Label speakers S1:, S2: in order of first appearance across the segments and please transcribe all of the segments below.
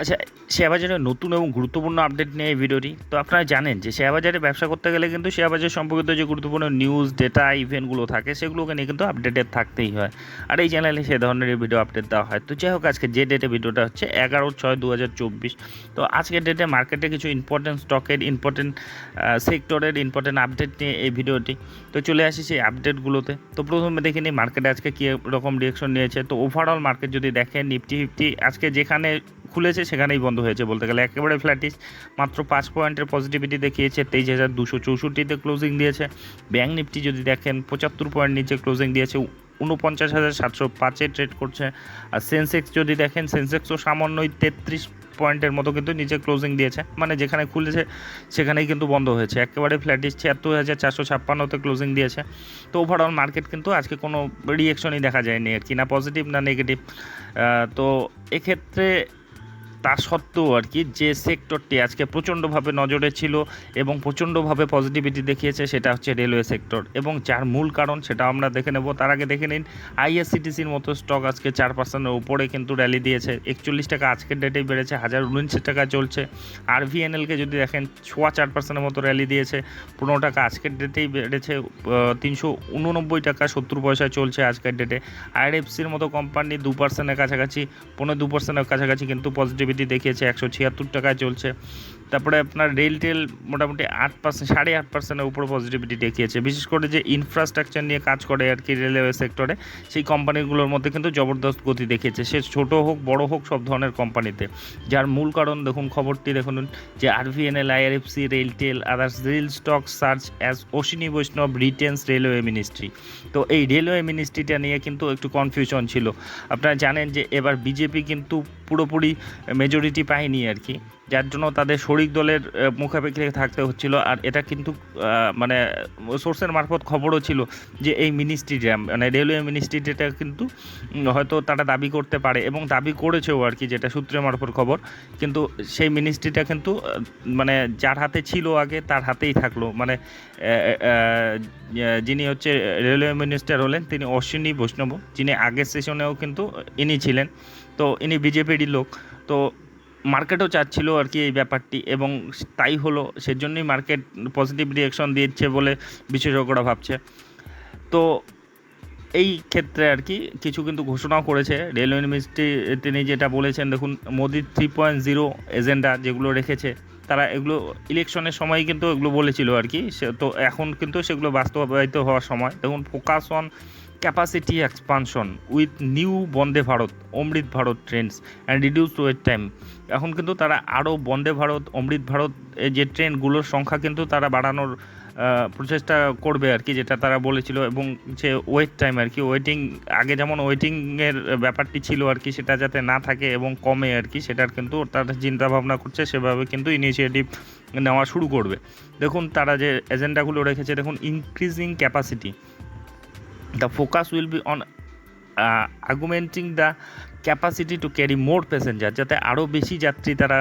S1: আচ্ছা শেয়ার বাজারে নতুন এবং গুরুত্বপূর্ণ আপডেট নিয়ে এই ভিডিওটি। তো আপনারা জানেন যে শেয়ার বাজারে ব্যবসা করতে গেলে কিন্তু শেয়ার বাজার সম্পর্কিত যে গুরুত্বপূর্ণ নিউজ ডেটা ইভেন্টগুলো থাকে, সেগুলোকে নিয়ে কিন্তু আপডেটেড থাকতেই হয়। আর এই চ্যানেলে সে ধরনের ভিডিও আপডেট দেওয়া হয়। তো যাই হোক, আজকে যে ডেটে ভিডিওটা হচ্ছে এগারো ছয় দু তো আজকের ডেটে মার্কেটে কিছু ইম্পর্টেন্ট স্টকের ইম্পর্টেন্ট সেক্টরের ইম্পর্টেন্ট আপডেট নিয়ে এই ভিডিওটি তো চলে আসি সেই আপডেটগুলোতে তো প্রথমে দেখে নিই মার্কেটে আজকে কী রকম রিয়েকশন নিয়েছে। তো ওভারঅল মার্কেট যদি দেখেন নিফটি ফিফটি আজকে যেখানে খুলেছে, সেখানেই বন্ধ হয়েছে বলতে গেলে। একেবারে ফ্ল্যাটিস মাত্র পাঁচ পয়েন্টের পজিটিভিটি দেখিয়েছে, তেইশ হাজার দুশো চৌষট্টিতে ক্লোজিং দিয়েছে। ব্যাঙ্ক নিফটি যদি দেখেন, পঁচাত্তর পয়েন্ট নিচে ক্লোজিং দিয়েছে উনপঞ্চাশ হাজার সাতশো পাঁচে ট্রেড করছে। আর সেন্সেক্স যদি দেখেন সেন্সেক্সও সামান্যই তেত্রিশ পয়েন্টের মতো কিন্তু নিচে ক্লোজিং দিয়েছে। মানে যেখানে খুলেছে, সেখানেই কিন্তু বন্ধ হয়েছে। একেবারে ফ্ল্যাটিস ছিয়াত্তর হাজার চারশো ছাপ্পান্নতে ক্লোজিং দিয়েছে। তো ওভারঅল মার্কেট কিন্তু আজকে কোনো রিয়েকশনই দেখা যায়নি। আর কি, না পজিটিভ না নেগেটিভ তো এক্ষেত্রে তা সত্ত্বেও আর কি, যে সেক্টরটি আজকে প্রচণ্ডভাবে নজরে ছিল এবং প্রচণ্ডভাবে পজিটিভিটি দেখিয়েছে সেটা হচ্ছে রেলওয়ে সেক্টর এবং যার মূল কারণ সেটা আমরা দেখে নেব। তার আগে দেখে নিন আইএসসিটিসির মতো স্টক আজকে চার পার্সেন্টের উপরে কিন্তু র্যালি দিয়েছে। একচল্লিশ টাকা আজকের ডেটেই বেড়েছে, হাজার উনআশি টাকা চলছে। আর ভিএনএলকে যদি দেখেন, ছোয়া চার পার্সেন্টের মতো র্যালি দিয়েছে। পনেরো টাকা আজকের ডেটেই বেড়েছে তিনশো উননব্বই টাকা সত্তর পয়সায় চলছে আজকের ডেটে আইআরএফসির মতো কোম্পানি দু পার্সেন্টের কাছাকাছি পনেরো দু পার্সেন্টের কাছাকাছি কিন্তু পজিটিভ পজিটিভিটি দেখিয়েছে একশো ছিয়াত্তর টাকায় চলছে। তারপরে আপনার রেল টেল মোটামুটি আট পার্সেন্ট সাড়ে আট পার্সেন্টের উপরে পজিটিভিটি দেখিয়েছে। বিশেষ করে যে ইনফ্রাস্ট্রাকচার নিয়ে কাজ করে আর কি রেলওয়ে সেক্টরে সেই কোম্পানিগুলোর মধ্যে কিন্তু জবরদস্ত গতি দেখিয়েছে। সে ছোট হোক, বড় হোক, সব ধরনের কোম্পানিতে যার মূল কারণ দেখুন, খবরটি দেখুন, যে RVNL IRFC RailTel others rail stock surge as Ashwini Vaishnaw retains railway ministry তো এই রেলওয়ে মিনিস্ট্রিটা নিয়ে কিন্তু একটু কনফিউশন ছিল। আপনারা জানেন যে এবার বিজেপি কিন্তু পুরোপুরি মেজরিটি পায়নি আর কি। যার জন্য তাদের শরিক দলের মুখাপেক্ষি থাকতে হচ্ছিল। আর এটা কিন্তু মানে সোর্সের মারফত খবরও ছিল যে এই মিনিস্ট্রিটা মানে রেলওয়ে মিনিস্ট্রিটা কিন্তু হয়তো তারা দাবি করতে পারে এবং দাবি করেছেও আর কি, যেটা সূত্রের মারফত খবর। কিন্তু সেই মিনিস্ট্রিটা কিন্তু মানে যার হাতে ছিল আগে, তার হাতেই থাকল। মানে যিনি হচ্ছে রেলওয়ে মিনিস্টার হলেন, তিনি অশ্বিনী বৈষ্ণব, যিনি আগের সেশনেও কিন্তু ইনি ছিলেন। তো ইনি বিজেপিরই লোক। তো মার্কেটও চাচ্ছিল আর কি এই ব্যাপারটি এবং তাই হলো, সেজন্যই মার্কেট পজিটিভ রিয়াকশন দিচ্ছে বলে বিশেষজ্ঞরা ভাবছে। তো এই ক্ষেত্রে আর কি কিছু কিন্তু ঘোষণাও করেছে রেলওয়ে মিনিস্ট্রি, তিনি যেটা বলেছেন, দেখুন মোদির থ্রি পয়েন্ট জিরো এজেন্ডা যেগুলো রেখেছে, তারা এগুলো ইলেকশনের সময় কিন্তু এগুলো বলেছিল আর কি, সে তো এখন কিন্তু সেগুলো বাস্তবায়িত হওয়ার সময়। দেখুন focus on capacity expansion with new Vande Bharat Amrit Bharat trains and reduce wait time এখন কিন্তু তারা আরও বন্দে ভারত, অমৃত ভারত যে ট্রেনগুলোর সংখ্যা কিন্তু তারা বাড়ানোর প্রচেষ্টা করবে আর কি, যেটা তারা বলেছিল এবং যে ওয়েট টাইম আর কি ওয়েটিং আগে যেমন ওয়েটিংয়ের ব্যাপারটি ছিল আর কি, সেটা যাতে না থাকে এবং কমে আর কি, সেটার কিন্তু তারা চিন্তা ভাবনা করছে, সেভাবে কিন্তু ইনিশিয়েটিভ নেওয়া শুরু করবে। দেখুন তারা যে এজেন্ডাগুলো রেখেছে, দেখুন increasing capacity the focus will be on augmenting the capacity to carry more passenger যাতে আরও বেশি যাত্রী তারা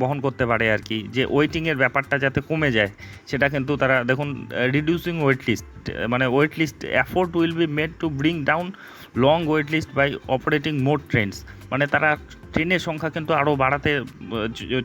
S1: বহন করতে পারে আর কি। যে ওয়েটিংয়ের ব্যাপারটা যাতে কমে যায়, সেটা কিন্তু তারা, দেখুন রিডিউসিং ওয়েট লিস্ট মানে wait list efforts will be made to bring down long wait list by operating more trains মানে তারা ট্রেনের সংখ্যা কিন্তু আরও বাড়াতে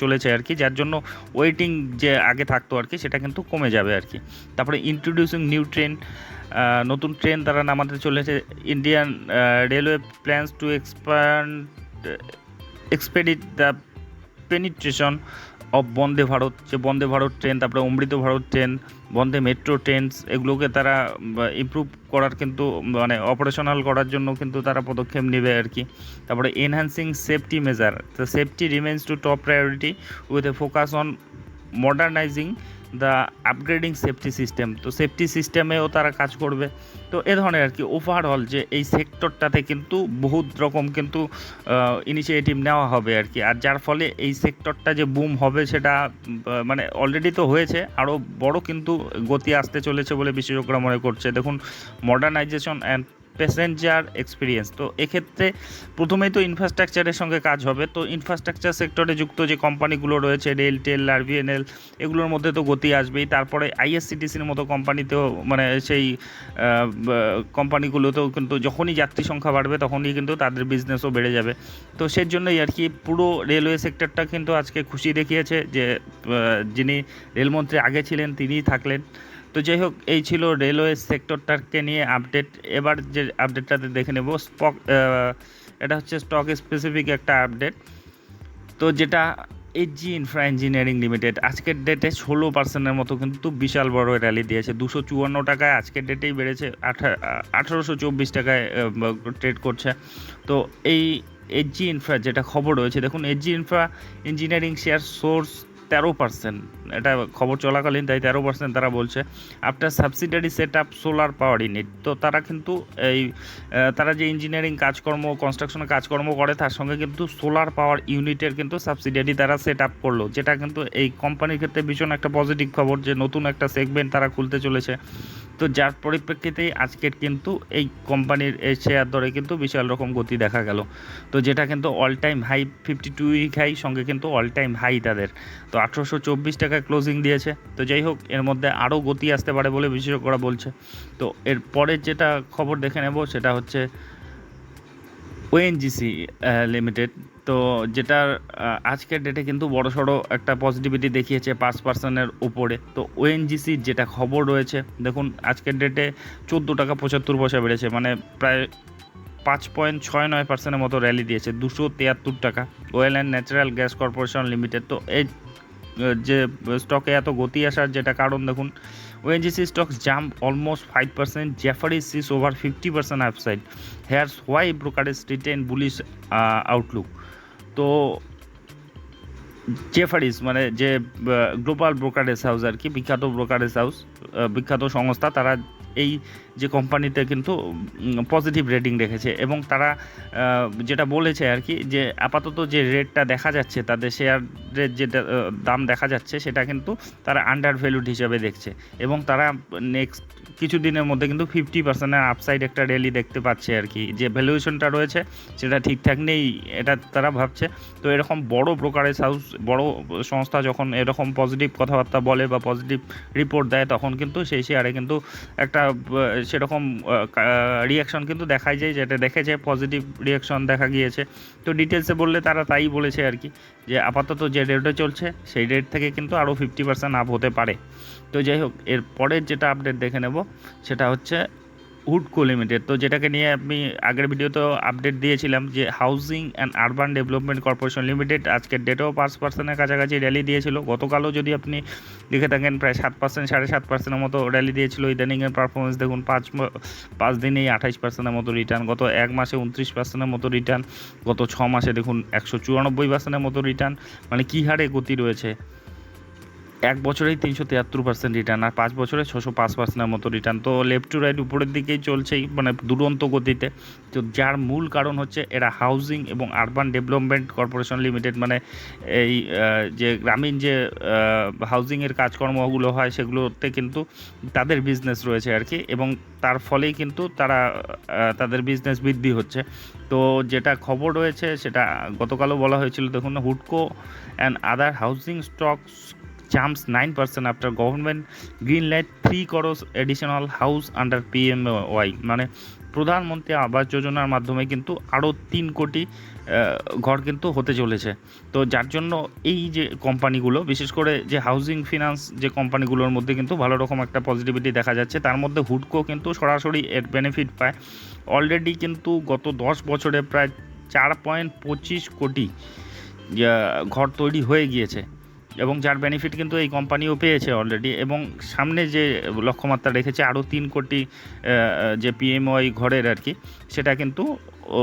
S1: চলেছে আর কি, যার জন্য ওয়েটিং যে আগে থাকতো আর কি, সেটা কিন্তু কমে যাবে আর কি। তারপরে ইন্ট্রোডিউসিং নিউ ট্রেন নতুন ট্রেন তারা নামাতে চলেছে Indian railway plans to expand expedite the penetration of Vande Bharat যে বন্দে ভারত ট্রেন তারপরে Amrit Bharat train Vande metro trains এগুলোকে তারা ইমপ্রুভ করার কিন্তু মানে অপারেশনাল করার জন্য কিন্তু তারা পদক্ষেপ নেবে আর কি। তারপরে enhancing safety measure the safety remains to top priority with a focus on modernising the upgrading safety system তো সেফটি সিস্টেমেও তারা কাজ করবে। তো এ ধরনের আর কি ওভারঅল যে এই সেক্টরটাতে কিন্তু বহুত রকম কিন্তু ইনিশিয়েটিভ নেওয়া হবে আর কি। আর যার ফলে এই সেক্টরটা যে বুম হবে সেটা মানে অলরেডি তো হয়েছে আরও বড় কিন্তু গতি আসতে চলেছে বলে বিশেষজ্ঞরা মনে করছে। দেখুন মডার্নাইজেশন অ্যান্ড প্যাসেঞ্জার এক্সপিরিয়েন্স। তো এক্ষেত্রে প্রথমেই তো ইনফ্রাস্ট্রাকচারের সঙ্গে কাজ হবে। তো ইনফ্রাস্ট্রাকচার সেক্টরে যুক্ত যে কোম্পানিগুলো রয়েছে রেল টেল আরবিএনএল এগুলোর মধ্যে তো গতি আসবেই। তারপরে আইএসসিটিসির মতো কোম্পানিতেও মানে সেই কোম্পানিগুলোতেও কিন্তু যখনই যাত্রী সংখ্যা বাড়বে, তখনই কিন্তু তাদের বিজনেসও বেড়ে যাবে। তো সেই জন্যই আর কি পুরো রেলওয়ে সেক্টরটা কিন্তু আজকে খুশি দেখিয়েছে যে যিনি রেলমন্ত্রী আগে ছিলেন, তিনিই থাকলেন। তো যাই হোক, এই ছিল রেলওয়ে সেক্টরটাকে নিয়ে আপডেট এবার যে আপডেটটাতে দেখে নেব। স্পক এটা হচ্ছে স্টক স্পেসিফিক একটা আপডেট তো যেটা এইচজি ইনফ্রা ইঞ্জিনিয়ারিং লিমিটেড আজকের ডেটে ষোলো পার্সেন্টের মতো কিন্তু বিশাল বড় র্যালি দিয়েছে। দুশো চুয়ান্ন টাকায় আজকের ডেটেই বেড়েছে। আঠারোশো চব্বিশ টাকায় ট্রেড করছে। তো এই এইচজি ইনফ্রা যেটা খবর রয়েছে, দেখুন HG infra engineering share soars তেরো পার্সেন্ট এটা খবর চলাকালীন, তাই তেরো পার্সেন্ট তারা বলছে। After subsidiary set up solar power unit তো তারা কিন্তু এই তারা যে ইঞ্জিনিয়ারিং কাজকর্ম কনস্ট্রাকশনের কাজকর্ম করে, তার সঙ্গে কিন্তু সোলার পাওয়ার ইউনিটের কিন্তু সাবসিডারি তারা সেট আপ করল, যেটা কিন্তু এই কোম্পানির ক্ষেত্রে ভীষণ একটা পজিটিভ খবর যে নতুন একটা সেগমেন্ট তারা খুলতে চলেছে। তো যার পরিপ্রেক্ষিতেই আজকের কিন্তু এই কোম্পানির শেয়ার দরে কিন্তু বিশাল রকম গতি দেখা গেল। তো যেটা কিন্তু all time high fifty two week high সঙ্গে কিন্তু অল টাইম হাই তাদের। তো আঠেরোশো চব্বিশ টাকায় ক্লোজিং দিয়েছে। তো যাই হোক, এর মধ্যে আরও গতি আসতে পারে বলে বিশেষজ্ঞরা বলছে। তো এর পরের যেটা খবর দেখে নেব সেটা হচ্ছে ওএনজিসি লিমিটেড তো যেটার আজকের ডেটে কিন্তু বড় সড়ো একটা পজিটিভিটি দেখিয়েছে পাঁচ পার্সেন্টের উপরে। তো ওএনজিসির যেটা খবর রয়েছে, দেখুন, আজকের ডেটে চোদ্দ টাকা পঁচাত্তর পয়সা বেড়েছে মানে প্রায় পাঁচ পয়েন্ট ছয় নয় পার্সেন্টের মতো র্যালি দিয়েছে, দুশো তিয়াত্তর টাকা। Oil and Natural Gas Corporation Limited তো এই, যে স্টকে এত গতি আসার যেটা কারণ, দেখুন ONGC stocks jump almost five percent Jefferies sees over fifty percent upside here's why brokerage retains bullish outlook তো জেফারিস মানে যে গ্লোবাল ব্রোকারেজ হাউস আর কি, বিখ্যাত ব্রোকারেজ হাউস বিখ্যাত সংস্থা, তারা এই যে কোম্পানিতে কিন্তু পজিটিভ রেটিং রেখেছে এবং তারা যেটা বলেছে আর কি যে আপাতত যে রেটটা দেখা যাচ্ছে, তাদের শেয়ারের যেটা দাম দেখা যাচ্ছে, সেটা কিন্তু তারা আন্ডার ভ্যালুড হিসাবে দেখছে এবং তারা নেক্সট কিছু দিনের মধ্যে কিন্তু ফিফটি পার্সেন্টের আপসাইড একটা র্যালি দেখতে পাচ্ছে আর কি। যে ভ্যালুয়েশনটা রয়েছে, সেটা ঠিকঠাক নেই, এটা তারা ভাবছে। তো এরকম বড় ব্রোকারেজ হাউস বড় সংস্থা যখন এরকম পজিটিভ কথাবার্তা বলে বা পজিটিভ রিপোর্ট দেয়, তখন কিন্তু সেই শেয়ারে কিন্তু একটা সেরকম রিয়াকশন কিন্তু দেখাই যায় যেটা দেখেছে পজিটিভ রিয়াকশন দেখা গিয়েছে। তো ডিটেলসে বললে তারা তাই বলেছে আর কি, যে আপাতত যে রেটে চলছে, সেই রেট থেকে কিন্তু আরও ফিফটি পার্সেন্ট আপ হতে পারে। তো যাই হোক এর পরের যেটা আপডেট দেখে নেব, সেটা হচ্ছে হুডকো লিমিটেড তো যেটাকে নিয়ে আমি আগের ভিডিওতে আপডেট দিয়েছিলাম যে Housing and Urban Development Corporation Limited আজকের ডেটেও পাঁচ পার্সেন্টের কাছাকাছি র্যালি দিয়েছিল। গতকালও যদি আপনি দেখে থাকেন, প্রায় সাত পার্সেন্ট সাড়ে সাত পার্সেন্টের মতো র্যালি দিয়েছিল। ইদানিংয়ের পারফরমেন্স দেখুন, পাঁচ পাঁচ দিনেই আঠাইশ পার্সেন্টের মতো রিটার্ন গত এক মাসে উনত্রিশ পার্সেন্টের মতো রিটার্ন গত ছ মাসে দেখুন, একশো চুরানব্বই পার্সেন্টের মতো রিটার্ন মানে কী হারে গতি রয়েছে? এক বছরেই তিনশো তিয়াত্তর পার্সেন্ট রিটার্ন আর পাঁচ বছরে ছশো পাঁচ পার্সেন্টের মতো রিটার্ন তো লেফট টু রাইট উপরের দিকেই চলছেই মানে দুরন্ত গতিতে। তো যার মূল কারণ হচ্ছে এরা হাউজিং এবং আরবান ডেভেলপমেন্ট কর্পোরেশন লিমিটেড মানে এই যে গ্রামীণ যে হাউজিংয়ের কাজকর্মগুলো হয় সেগুলোতে কিন্তু তাদের বিজনেস রয়েছে আর কি। এবং তার ফলেই কিন্তু তারা তাদের বিজনেস বৃদ্ধি হচ্ছে। তো যেটা খবর রয়েছে, সেটা গতকালও বলা হয়েছিল, দেখুন হুডকো and other housing stocks jumps 9% after government greenlight 3 crores additional house under PMY মানে প্রধানমন্ত্রী আবাস যোজনার মাধ্যমে কিন্তু আরও তিন কোটি ঘর কিন্তু হতে চলেছে। তো যার জন্য এই যে কোম্পানিগুলো, বিশেষ করে যে হাউজিং ফিনান্স যে কোম্পানিগুলোর মধ্যে কিন্তু ভালো রকম একটা পজিটিভিটি দেখা যাচ্ছে, তার মধ্যে হুডকো কিন্তু সরাসরি এর বেনিফিট পায়। অলরেডি কিন্তু গত দশ বছরে প্রায় চার পয়েন্ট পঁচিশ কোটি ঘর তৈরি হয়ে গিয়েছে। এবং যার বেনিফিট কিন্তু এই কোম্পানিও পেয়েছে অলরেডি এবং সামনে যে লক্ষ্যমাত্রা রেখেছে আরও তিন কোটি যে পিএমওয়াই ঘরের আর কি, সেটা কিন্তু ও,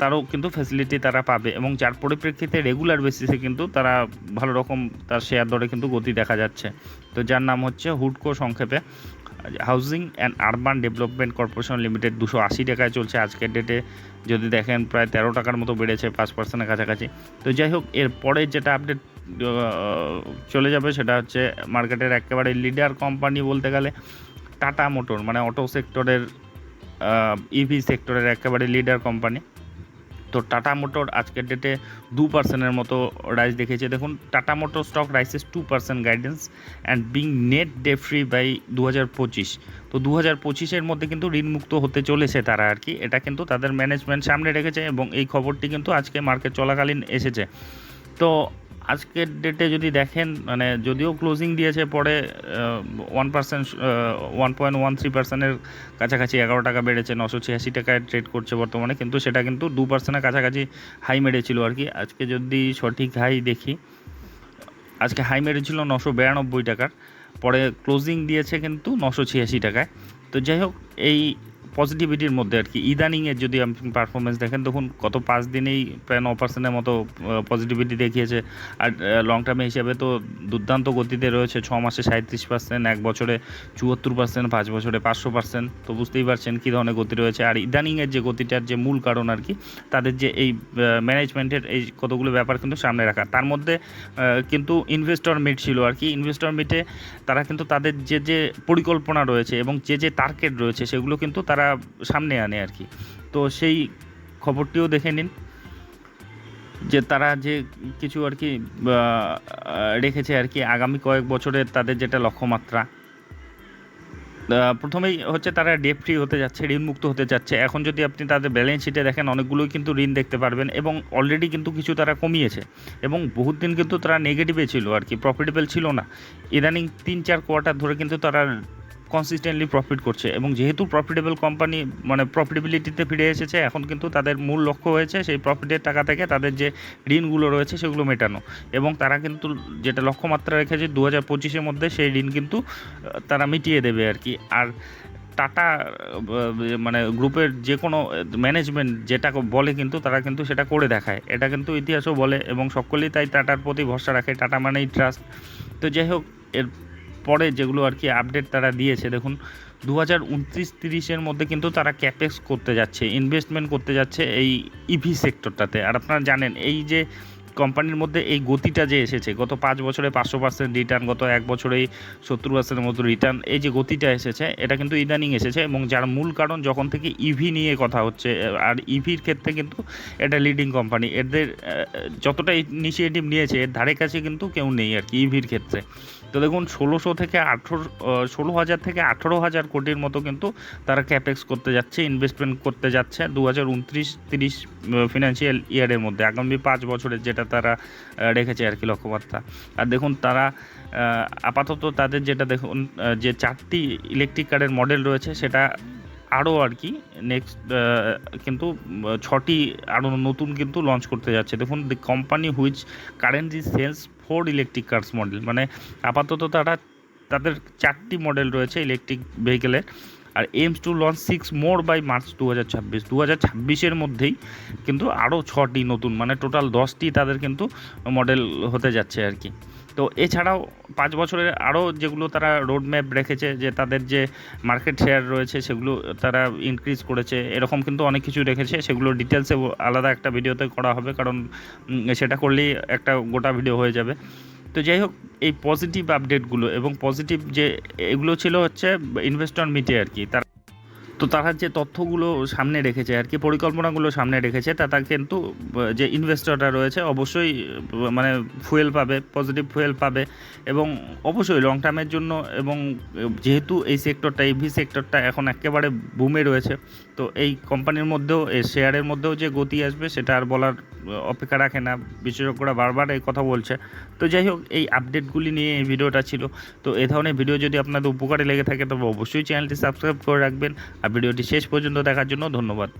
S1: তারও কিন্তু ফ্যাসিলিটি তারা পাবে এবং যার পরিপ্রেক্ষিতে রেগুলার বেসিসে কিন্তু তারা ভালো রকম তার শেয়ার দরে কিন্তু গতি দেখা যাচ্ছে। তো যার নাম হচ্ছে হুডকো সংক্ষেপে। Housing and Urban Development Corporation Limited দুশো আশি টাকায় চলছে আজকের ডেটে যদি দেখেন প্রায় তেরো টাকার মতো বেড়েছে, পাঁচ পার্সেন্টের কাছাকাছি। তো যাই হোক, এর পরে যেটা আপডেট চলে যাবে সেটা হচ্ছে মার্কেটের একেবারে লিডার কোম্পানি বলতে গেলে টাটা মোটর মানে অটো সেক্টরের ইভি সেক্টরের একেবারে লিডার কোম্পানি তো টাটা মোটর আজকের ডেটে দু পার্সেন্টের মতো রাইস দেখেছে দেখুন, Tata motor stock rises two percent guidance and being net debt free by দু হাজার পঁচিশ তো দু হাজার পঁচিশের মধ্যে কিন্তু ঋণমুক্ত হতে চলেছে তারা আর কি। এটা কিন্তু তাদের ম্যানেজমেন্ট সামনে রেখেছে এবং এই খবরটি কিন্তু আজকে মার্কেট চলাকালীন এসেছে। তো আজকের ডেটে যদি দেখেন মানে যদিও ক্লোজিং দিয়েছে, পরে one percent one point one three পার্সেন্টের কাছাকাছি এগারো টাকা বেড়েছে, নশো ছিয়াশি টাকায় ট্রেড করছে বর্তমানে, কিন্তু সেটা কিন্তু দু পার্সেন্টের কাছাকাছি হাই মেরেছিল আর কি। আজকে যদি সঠিক হাই দেখি, আজকে হাই মেরেছিল নশো বিরানব্বই টাকার, পরে ক্লোজিং দিয়েছে কিন্তু নশো ছিয়াশি টাকায়। তো যাই হোক, এই পজিটিভিটির মধ্যে আর কি। ইদানিংয়ের যদি আপনি পারফরমেন্স দেখেন, দেখুন গত পাঁচ দিনেই প্রায় ন পার্সেন্টের মতো পজিটিভিটি দেখিয়েছে। আর লং টার্মে হিসাবে তো দুর্দান্ত গতিতে রয়েছে। ছ মাসে সাঁত্রিশ পার্সেন্ট এক বছরে চুয়াত্তর পার্সেন্ট পাঁচ বছরে পাঁচশো পার্সেন্ট তো বুঝতেই পারছেন কী ধরনের গতি রয়েছে। আর ইদানিংয়ের যে গতিটার যে মূল কারণ আর কি, তাদের যে এই ম্যানেজমেন্টের এই কতগুলো ব্যাপার কিন্তু সামনে রাখা। তার মধ্যে কিন্তু ইনভেস্টর মিট ছিল আর কি। ইনভেস্টর মিটে তারা কিন্তু তাদের যে যে পরিকল্পনা রয়েছে এবং যে যে টার্গেট রয়েছে, সেগুলো কিন্তু তারা সামনে আনে আর কি। তো সেই খবরটিও দেখে নিন যে তারা যে কিছু আর কি রেখেছে আর কি আগামী কয়েক বছরের তাদের যেটা লক্ষ্যমাত্রা। প্রথমেই হচ্ছে তারা ডেপ ফ্রি হতে যাচ্ছে, ঋণমুক্ত হতে যাচ্ছে। এখন যদি আপনি তাদের ব্যালেন্স শিটে দেখেন, অনেকগুলোই কিন্তু ঋণ দেখতে পারবেন এবং অলরেডি কিন্তু কিছু তারা কমিয়েছে এবং বহুত দিন কিন্তু তারা নেগেটিভে ছিল আর কি প্রফিটেবল ছিল না। ইদানিং তিন চার কোয়ার্টার ধরে কিন্তু তারা কনসিস্টেন্টলি প্রফিট করছে। এবং যেহেতু প্রফিটেবল কোম্পানি মানে প্রফিটেবিলিটিতে ফিরে এসেছে, এখন কিন্তু তাদের মূল লক্ষ্য হয়েছে সেই প্রফিটের টাকা থেকে তাদের যে ঋণগুলো রয়েছে সেগুলো মেটানো। এবং তারা কিন্তু যেটা লক্ষ্যমাত্রা রেখেছে দু হাজার পঁচিশের মধ্যে সেই ঋণ কিন্তু তারা মিটিয়ে দেবে আর কি। আর টাটা মানে গ্রুপের যে কোনো ম্যানেজমেন্ট যেটা বলে কিন্তু তারা কিন্তু সেটা করে দেখায়। এটা কিন্তু ইতিহাসও বলে এবং সকলেই তাই টাটার প্রতি ভরসা রাখে। টাটা মানেই ট্রাস্ট তো যাই হোক, এর পরে যেগুলো আর কি আপডেট তারা দিয়েছে, দেখুন দু হাজার উনত্রিশ তিরিশের মধ্যে কিন্তু তারা ক্যাপেক্স করতে যাচ্ছে ইনভেস্টমেন্ট করতে যাচ্ছে এই ইভি সেক্টরটাতে আর আপনারা জানেন, এই যে কোম্পানির মধ্যে এই গতিটা যে এসেছে, গত পাঁচ বছরে পাঁচশো পার্সেন্ট রিটার্ন গত এক বছরে সত্তর পার্সেন্টের মতো রিটার্ন এই যে গতিটা এসেছে, এটা কিন্তু ইদানিং এসেছে এবং যার মূল কারণ যখন থেকে ইভি নিয়ে কথা হচ্ছে, আর ইভির ক্ষেত্রে কিন্তু এটা লিডিং কোম্পানি এদের যতটা ইনিশিয়েটিভ নিয়েছে, এর ধারে কাছে কিন্তু কেউ নেই আর কি ইভির ক্ষেত্রে। তো দেখুন, ষোলোশো থেকে আঠেরো ষোলো হাজার থেকে আঠেরো হাজার কোটির মতো কিন্তু তারা ক্যাপেক্স করতে যাচ্ছে ইনভেস্টমেন্ট করতে যাচ্ছে দু হাজার উনত্রিশ, তিরিশ ফিনান্সিয়াল ইয়ারের মধ্যে, আগামী পাঁচ বছরের যেটা তারা রেখেছে আর কি লক্ষ্যমাত্রা। আর দেখুন তারা আপাতত তাদের যেটা দেখুন যে চারটি ইলেকট্রিক কারের মডেল রয়েছে সেটা আরও আর কি নেক্সট কিন্তু ছটি আরও নতুন কিন্তু লঞ্চ করতে যাচ্ছে। দেখুন the company which currently sells four electric cars model মানে আপাতত তারা, তাদের চারটি মডেল রয়েছে ইলেকট্রিক ভেহিকেলের আর aims to launch six more by March দু হাজার ছাব্বিশ। দু হাজার ছাব্বিশের মধ্যেই কিন্তু আরও ছটি নতুন মানে টোটাল দশটি তাদের কিন্তু মডেল হতে যাচ্ছে আর কি। তো এছাড়াও পাঁচ বছরের আরও যেগুলো তারা রোড ম্যাপ রেখেছে, যে তাদের যে মার্কেট শেয়ার রয়েছে সেগুলো তারা ইনক্রিজ করেছে, এরকম কিন্তু অনেক কিছু রেখেছে, সেগুলো ডিটেলসে আলাদা একটা ভিডিওতে করা হবে, কারণ সেটা করলেই একটা গোটা ভিডিও হয়ে যাবে। তো যাই হোক, এই পজিটিভ আপডেটগুলো এবং পজিটিভ যে এগুলো ছিল হচ্ছে ইনভেস্টর মিটে আর কি। তারা তো তারা যে তথ্যগুলো সামনে রেখেছে আর কি, পরিকল্পনাগুলো সামনে রেখেছে, তা তার কিন্তু, যে ইনভেস্টররা রয়েছে অবশ্যই মানে ফুয়েল পাবে পজিটিভ ফুয়েল পাবে এবং অবশ্যই লং টার্মের জন্য এবং যেহেতু এই সেক্টরটা ইভি সেক্টরটা এখন একেবারে বুমে রয়েছে তো এই কোম্পানির মধ্যেও শেয়ারের মধ্যেও যে গতি আসবে সেটা আর বলার অপেক্ষা রাখে না। বিশেষজ্ঞরা বারবার এই কথা বলছে। তো যাই হোক, এই আপডেটগুলি নিয়ে এই ভিডিওটা ছিল। তো এ ধরনের ভিডিও যদি আপনাদের উপকারে লেগে থাকে, তবে অবশ্যই চ্যানেলটি সাবস্ক্রাইব করে রাখবেন। আর ভিডিওটি শেষ পর্যন্ত দেখার জন্য ধন্যবাদ।